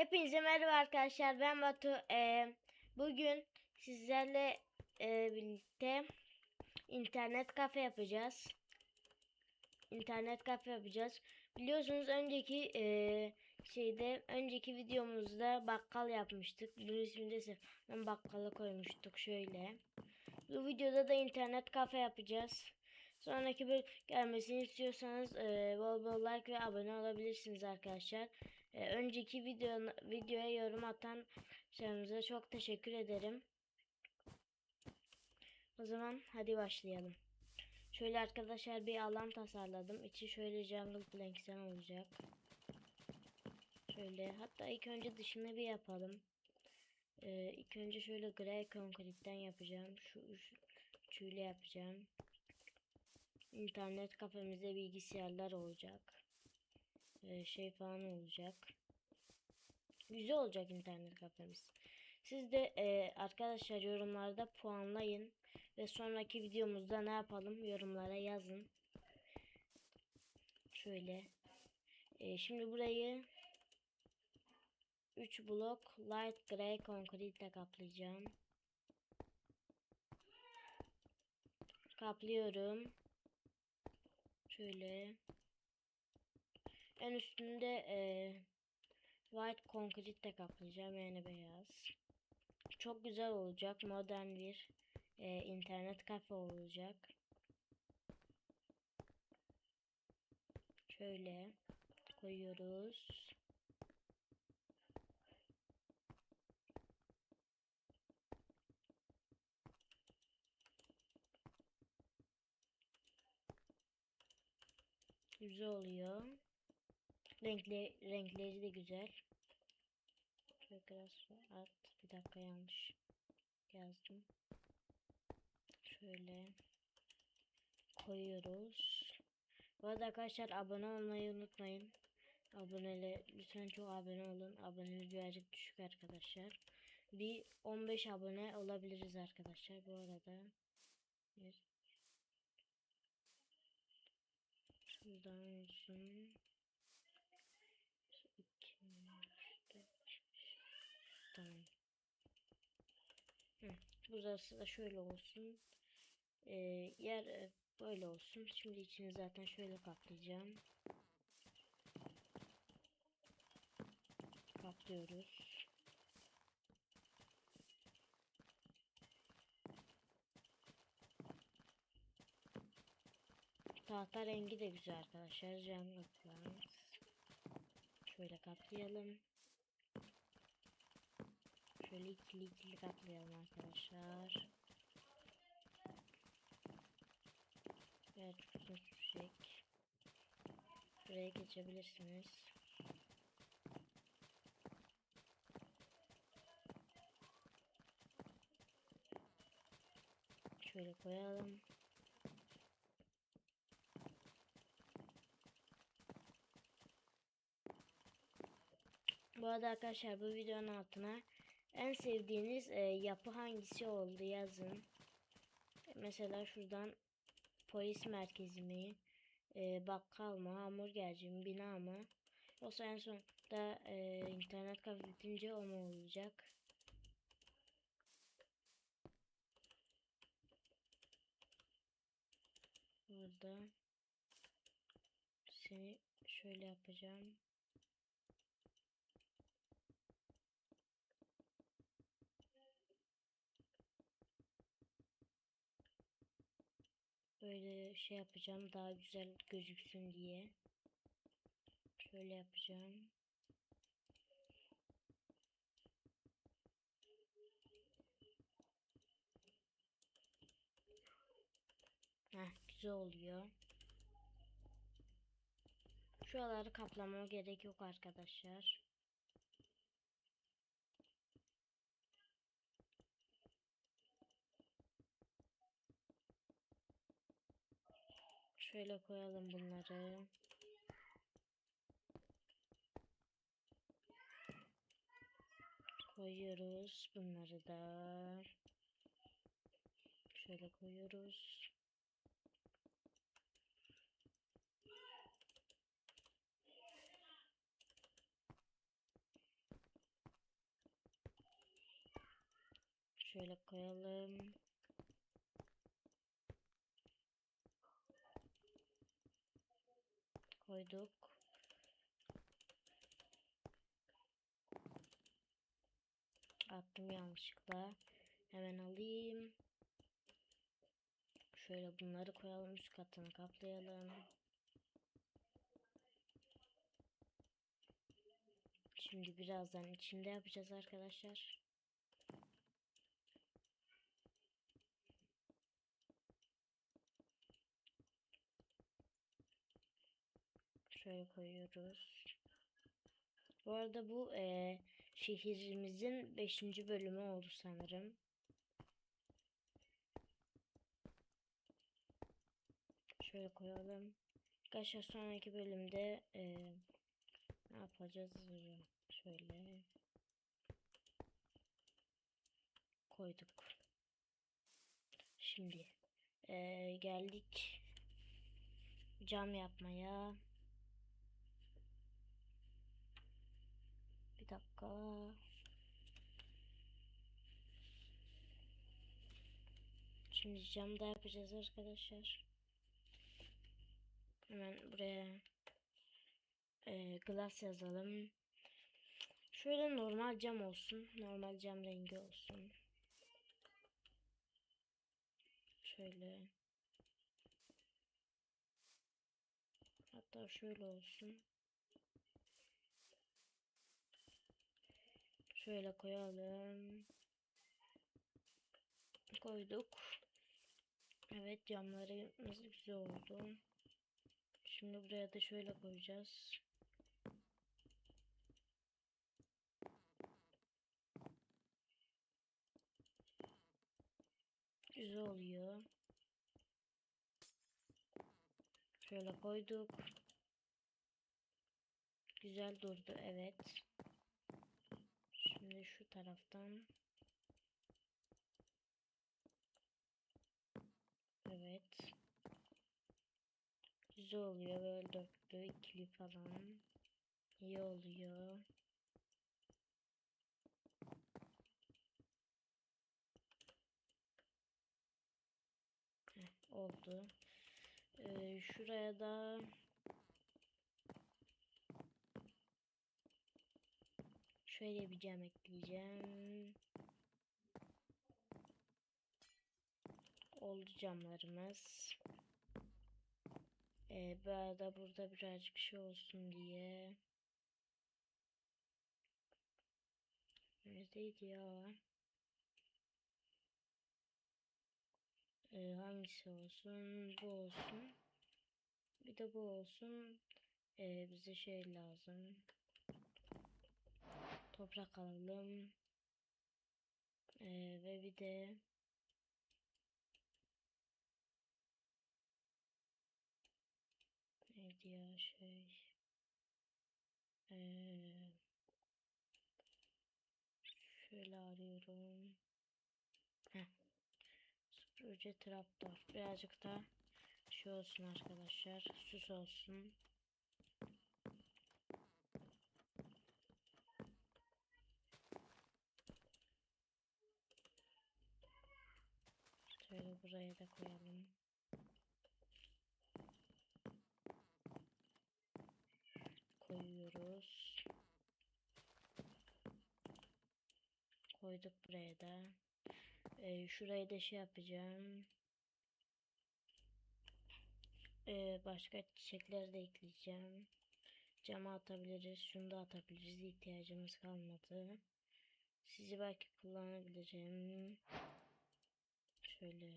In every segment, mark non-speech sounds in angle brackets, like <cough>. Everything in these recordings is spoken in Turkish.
Hepinize merhaba arkadaşlar. Ben Batu. Ee, bugün sizlerle e, birlikte internet kafe yapacağız. İnternet kafe yapacağız. Biliyorsunuz önceki e, şeyde önceki videomuzda bakkal yapmıştık. Bunun ismini de bakkala koymuştuk şöyle. Bu videoda da internet kafe yapacağız. Sonraki bir gelmesini istiyorsanız e, bol bol like ve abone olabilirsiniz arkadaşlar. E, önceki video, videoya yorum atan şeyimize çok teşekkür ederim. O zaman hadi başlayalım. Şöyle arkadaşlar bir alan tasarladım. İçi şöyle jungle plankton olacak. Şöyle hatta ilk önce dışını bir yapalım. Ee, ilk önce şöyle grey konkritten yapacağım. Şu, şu yapacağım. İnternet kafemizde bilgisayarlar olacak. Ee, şey falan olacak. Güzel olacak internet kafemiz. Siz de e, arkadaşlar yorumlarda puanlayın. Ve sonraki videomuzda ne yapalım yorumlara yazın. Şöyle. E, şimdi burayı 3 blok light gray concrete ile kaplayacağım. Kaplıyorum. Şöyle. En üstünde e, white concrete ile kaplayacağım yani beyaz. Çok güzel olacak. Modern bir e, internet kafe olacak. Şöyle koyuyoruz. Güzel oluyor. Renkli renkleri de güzel. Biraz at. Bir dakika yanlış yazdım. Şöyle koyuyoruz. Bu arada arkadaşlar abone olmayı unutmayın. Abonele lütfen çok abone olun. Abonemiz birazcık düşük arkadaşlar. Bir 15 abone olabiliriz arkadaşlar bu arada. Bir. Şuradan olsun. İki, üç, dört, beş. Tamam. Hı, burası da şöyle olsun. Ee, yer e, böyle olsun. Şimdi içini zaten şöyle kaplayacağım. Kaplıyoruz. Tahta rengi de güzel arkadaşlar. Plants. Şöyle kaplayalım. Şöyle ikili ikili kaplayalım arkadaşlar. Evet çok sürecek. Buraya geçebilirsiniz. Şöyle koyalım. Bu arada arkadaşlar bu videonun altına en sevdiğiniz e, yapı hangisi oldu yazın. Mesela şuradan polis merkezi mi, e, bakkal mı, hamburgerci mi, bina mı? Yoksa en son da e, internet kafe bitince o mu olacak? Burada seni şöyle yapacağım. Böyle şey yapacağım daha güzel gözüksün diye. Şöyle yapacağım. Heh, güzel oluyor. Şuraları kaplamama gerek yok arkadaşlar. Şöyle koyalım bunları. Koyuyoruz bunları da. Şöyle koyuyoruz. Şöyle koyalım. Koyduk. Attım yanlışlıkla. Hemen alayım. Şöyle bunları koyalım üst katını kaplayalım. Şimdi birazdan içinde yapacağız arkadaşlar. Şöyle koyuyoruz. Bu arada bu eee, şehrimizin 5. bölümü oldu sanırım. Şöyle koyalım. Arkadaşlar sonraki bölümde eee, ne yapacağız? Şöyle koyduk. Şimdi eee, geldik cam yapmaya. Dakika. Şimdi cam da yapacağız arkadaşlar. Hemen buraya e, glass yazalım. Şöyle normal cam olsun. Normal cam rengi olsun. Şöyle. Hatta şöyle olsun. Şöyle koyalım. Koyduk. Evet camlarımız güzel oldu. Şimdi buraya da şöyle koyacağız. Güzel oluyor. Şöyle koyduk. Güzel durdu evet. Şimdi şu taraftan. Evet. Güzel oluyor böyle dörtlü ikili falan. İyi oluyor. Heh, oldu. Ee, şuraya da şöyle bir cam ekleyeceğim. Oldu camlarımız. Ee, bu arada burada birazcık şey olsun diye. Neredeydi ya? Ee, hangisi olsun? Bu olsun. Bir de bu olsun. Ee, bize şey lazım. Toprak alalım. Ee, ve bir de neydi ya şey ee, şöyle arıyorum. Heh. Süpürge traptor. Birazcık da şey olsun arkadaşlar. Süs olsun. Şöyle buraya da koyalım. Koyuyoruz. Koyduk buraya da. Ee, şurayı da şey yapacağım. Ee, başka çiçekler de ekleyeceğim. Cama atabiliriz. Şunu da atabiliriz. İhtiyacımız kalmadı. Sizi belki kullanabilirim. Şöyle.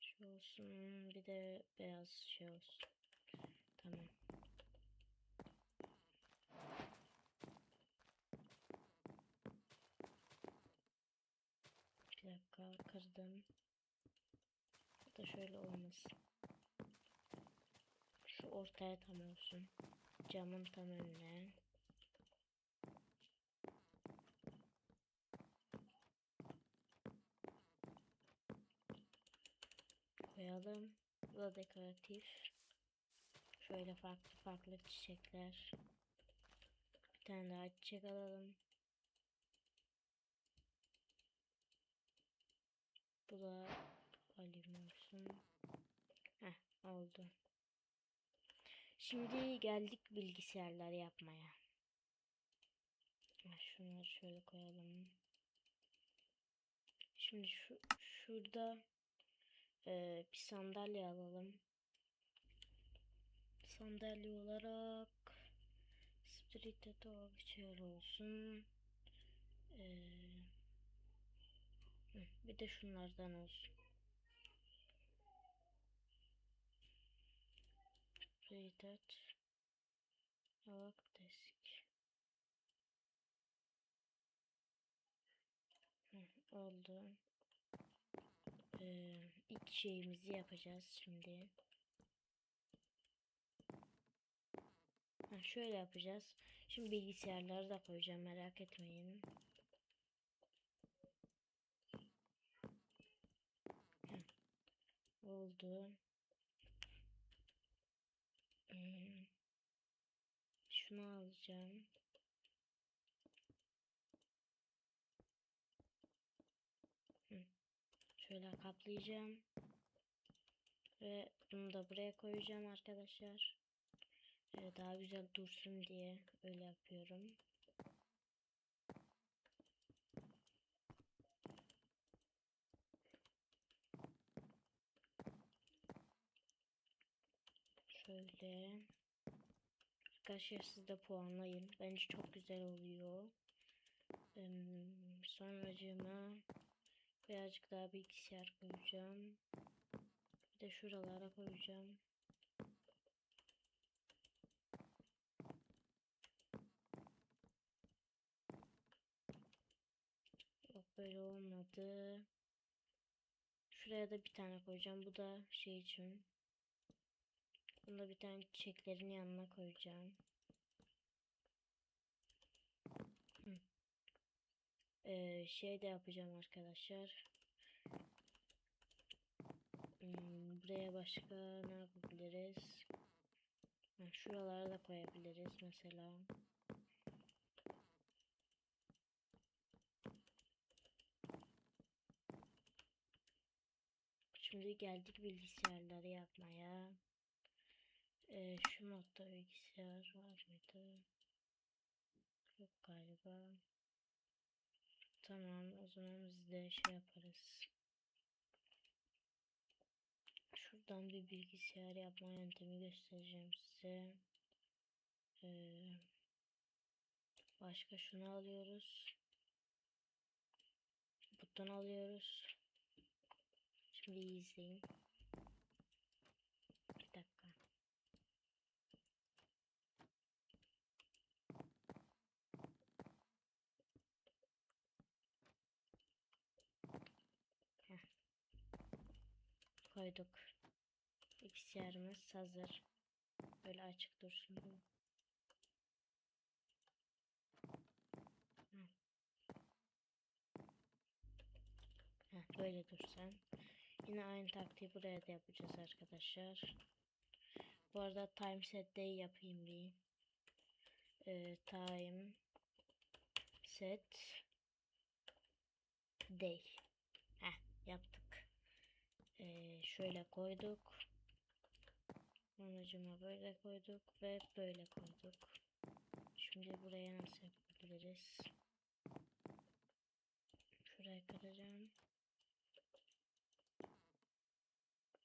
Şu olsun. Bir de beyaz şey olsun. Tamam. Bir dakika kırdım. Bu da şöyle olmasın. Şu ortaya tam olsun. Camın tam önüne. Koyalım. Bu da dekoratif. Şöyle farklı farklı çiçekler. Bir tane daha çiçek alalım. Bu da alayım olsun. Heh oldu. Şimdi geldik bilgisayarlar yapmaya. Şunları şöyle koyalım. Şimdi şu şurada eee, bir sandalye alalım. Sandalye olarak Street Dog chair olsun. Hı, bir de şunlardan olsun. Street Dog desk. Hı, oldu. İlk şeyimizi yapacağız şimdi. Ha, şöyle yapacağız. Şimdi bilgisayarları da koyacağım merak etmeyin. Hı, oldu. Hmm, şunu alacağım. Hı. Şöyle kaplayacağım. Ve bunu da buraya koyacağım arkadaşlar. Ee, daha güzel dursun diye öyle yapıyorum. Şöyle. Arkadaşlar siz de puanlayın. Bence çok güzel oluyor. Ee, sonracığıma birazcık daha bilgisayar koyacağım. Bir de şuralara koyacağım. Yok böyle olmadı. Şuraya da bir tane koyacağım. Bu da şey için. Bunu da bir tane çiçeklerin yanına koyacağım. Ee, şey de yapacağım arkadaşlar. Hmm, buraya başka ne yapabiliriz? Ha, şuralara da koyabiliriz mesela. Şimdi geldik bilgisayarları yapmaya. Ee, şu modda bilgisayar var mıydı? Yok galiba. Tamam o zaman biz de şey yaparız. Şuradan bir bilgisayar yapma yöntemi göstereceğim size. Ee, başka şunu alıyoruz. Buton alıyoruz. Şimdi izleyin. Bir dakika. Heh. Koyduk. Bilgisayarımız hazır. Böyle açık dursun. Heh. Böyle dursun. Yine aynı taktiği buraya da yapacağız arkadaşlar. Bu arada time set day yapayım bir. Ee, time set day. Heh, yaptık. Şöyle koyduk. Sonucuma böyle koyduk ve böyle koyduk. Şimdi buraya nasıl yapabiliriz? Şuraya kıracağım.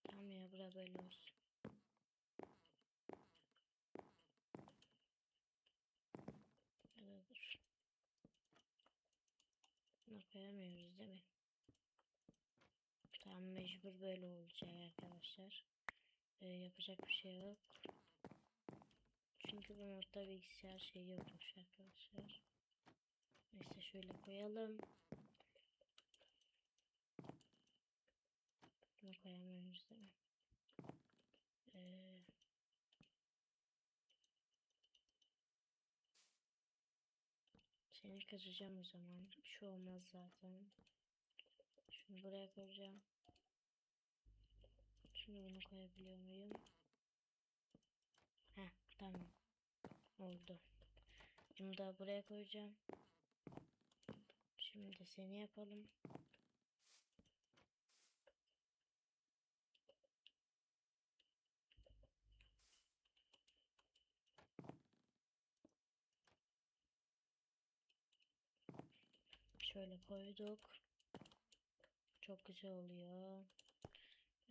Tamam ya bura böyle olsun. Dur. Bunu koyamıyoruz değil mi? Tamam mecbur böyle olacak arkadaşlar. Ee, yapacak bir şey yok. Çünkü bu modda bilgisayar şey yokmuş arkadaşlar. Neyse şöyle koyalım. Bunu koyamıyoruz değil mi? Ee, seni kıracağım o zaman. Bir şey olmaz zaten. Şunu buraya koyacağım. Şunu bunu koyabiliyor muyum? Heh tamam. Oldu. Bunu da buraya koyacağım. Şimdi seni yapalım. Şöyle koyduk. Çok güzel oluyor.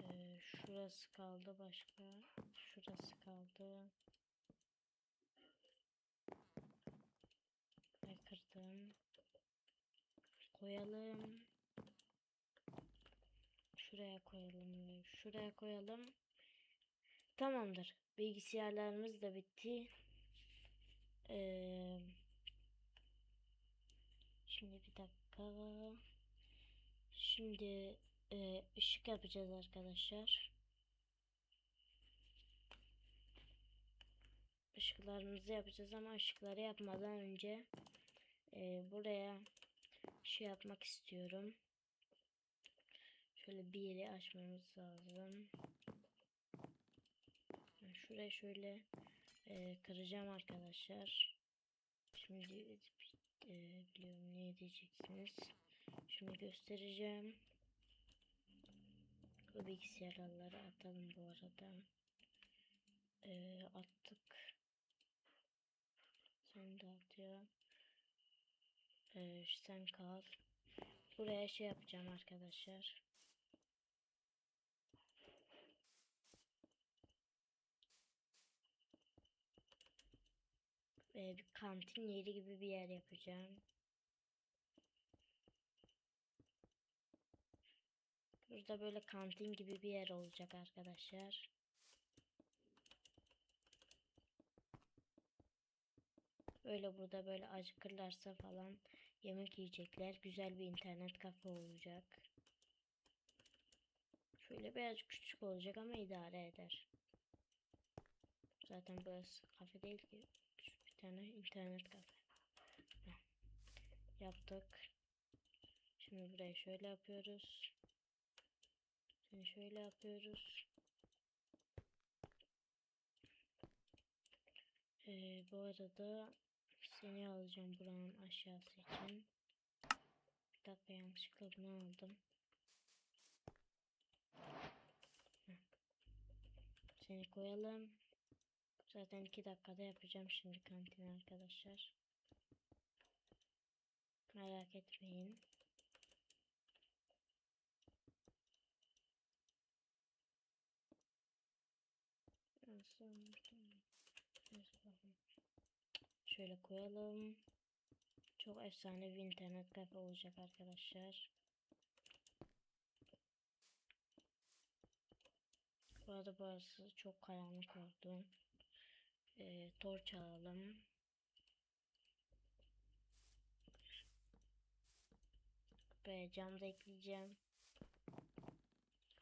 Ee, şurası kaldı başka. Şurası kaldı. Ve kırdım. Koyalım. Şuraya koyalım. Şuraya koyalım. Tamamdır. Bilgisayarlarımız da bitti. Ee, şimdi bir dakika. Şimdi e, ışık yapacağız arkadaşlar. Işıklarımızı yapacağız ama ışıkları yapmadan önce e, buraya şey yapmak istiyorum. Şöyle bir yeri açmamız lazım. Şuraya şöyle e, kıracağım arkadaşlar. Şimdi e, biliyorum ne diyeceksiniz. Şimdi göstereceğim. Bu bilgisayarları atalım bu arada. E, attık. Sen de atıyor. E, sen kal. Buraya şey yapacağım arkadaşlar. Ee, bir kantin yeri gibi bir yer yapacağım. Burada böyle kantin gibi bir yer olacak arkadaşlar. Böyle burada böyle acıkırlarsa falan yemek yiyecekler. Güzel bir internet kafe olacak. Şöyle birazcık küçük olacak ama idare eder. Zaten burası kafe değil ki. Küçük bir tane internet kafe. Yaptık. Şimdi burayı şöyle yapıyoruz. Şimdi şöyle yapıyoruz. Ee, bu arada seni alacağım buranın aşağısı için. Bir dakika yanlışlıkla bunu aldım. Seni koyalım. Zaten iki dakikada yapacağım şimdi kantin arkadaşlar. Merak etmeyin. Şöyle koyalım. Çok efsane bir internet kafe olacak arkadaşlar. Bu arada burası çok karanlık oldu. Ee, torç alalım. Buraya cam da ekleyeceğim.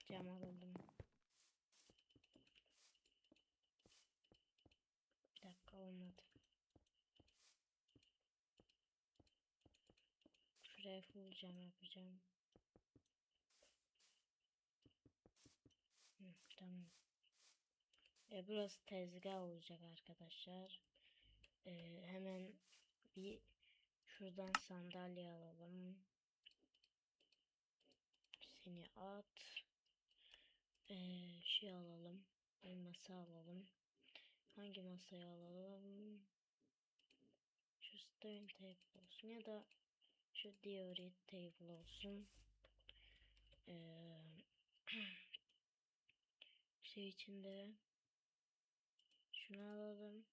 Cam alalım. Bir dakika olmadı. Şuraya full cam yapacağım. Hı, tamam. E, burası tezgah olacak arkadaşlar. E, hemen bir şuradan sandalye alalım. Seni at. E, şey alalım. Bir masa alalım. Hangi masayı alalım? Şu stone table olsun ya da şu theory table olsun. Ee, <clears throat> şey içinde şunu alalım.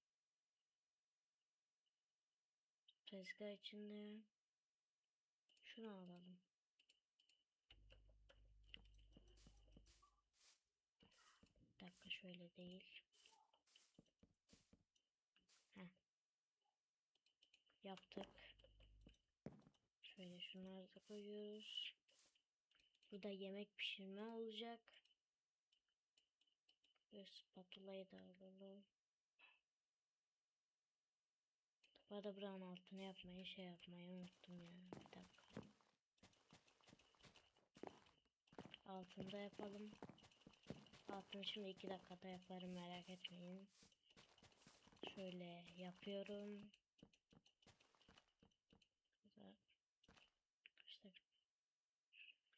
Tezgah içinde şunu alalım. Bir dakika şöyle değil. Heh. Yaptık. Şunları da koyuyoruz. Burada yemek pişirme olacak. Ve spatulayı da alalım. Bu arada buranın altını yapmayı şey yapmayı unuttum ya. Bir dakika. Altında yapalım. Altını şimdi iki dakikada yaparım merak etmeyin. Şöyle yapıyorum. Burada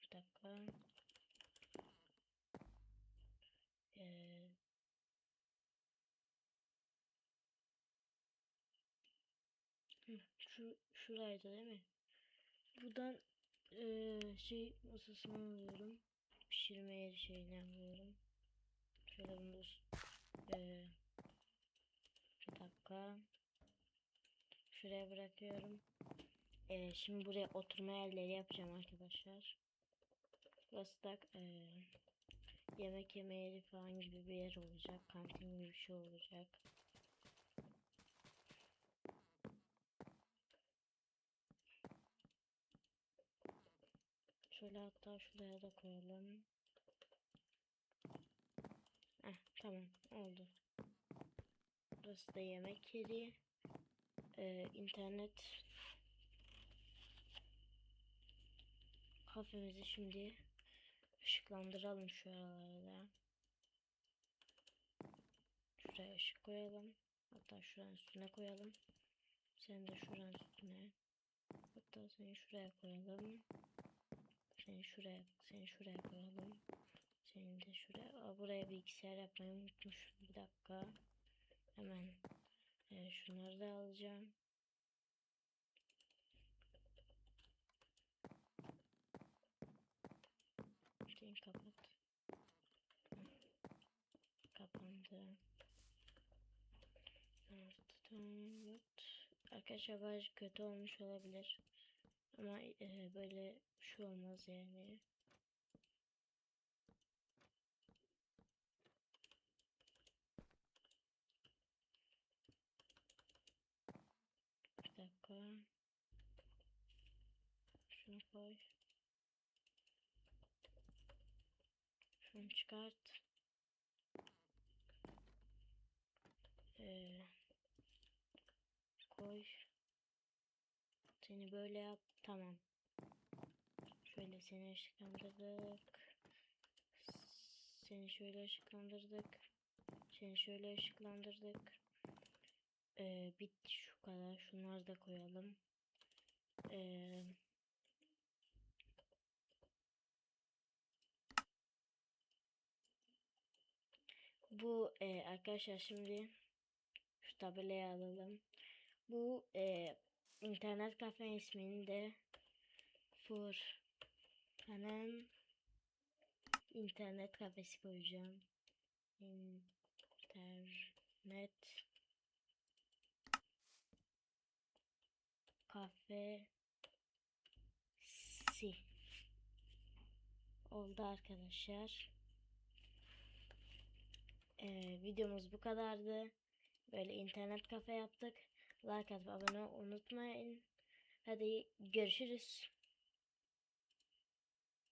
işte dakika. Ee, şu şuraydı değil mi? Buradan eee, şey masasını alıyorum. Pişirme yeri şeyini alıyorum. Şöyle bunu eee, bir dakika. Şuraya bırakıyorum. Eee, şimdi buraya oturma yerleri yapacağım arkadaşlar. Burası da eee, yemek yeme yeri falan gibi bir yer olacak. Kantin gibi bir şey olacak. Şöyle hatta şuraya da koyalım. Heh, tamam oldu. Burası da yemek yeri. Ee, internet kafemizi şimdi ışıklandıralım şu aralarda. Şuraya ışık koyalım. Hatta şuranın üstüne koyalım. Sen de şuranın üstüne. Hatta seni şuraya koyalım. Seni şuraya, seni şuraya koyalım. Seni de şuraya. Aa, buraya bilgisayar yapmayı unutmuşum. Bir dakika. Hemen e, şunları da alacağım. Sen kapat. Hı. Kapandı. Evet. Arkadaşlar bazı kötü olmuş olabilir. Ama e, böyle şu olmaz yani. Bir dakika. Şunu koy. Şunu çıkart. Ee, koy. Seni böyle yap. Tamam. Şöyle seni ışıklandırdık. Seni şöyle ışıklandırdık. Seni şöyle ışıklandırdık. Ee, bitti şu kadar. Şunları da koyalım. Ee, bu e, arkadaşlar şimdi şu tabelayı alalım. Bu e, internet kafe ismini de Furkan'ın internet kafesi koyacağım. İnternet kafesi oldu arkadaşlar. Ee, videomuz bu kadardı. Böyle internet kafe yaptık. Like abone olmayı unutmayın. Hadi görüşürüz.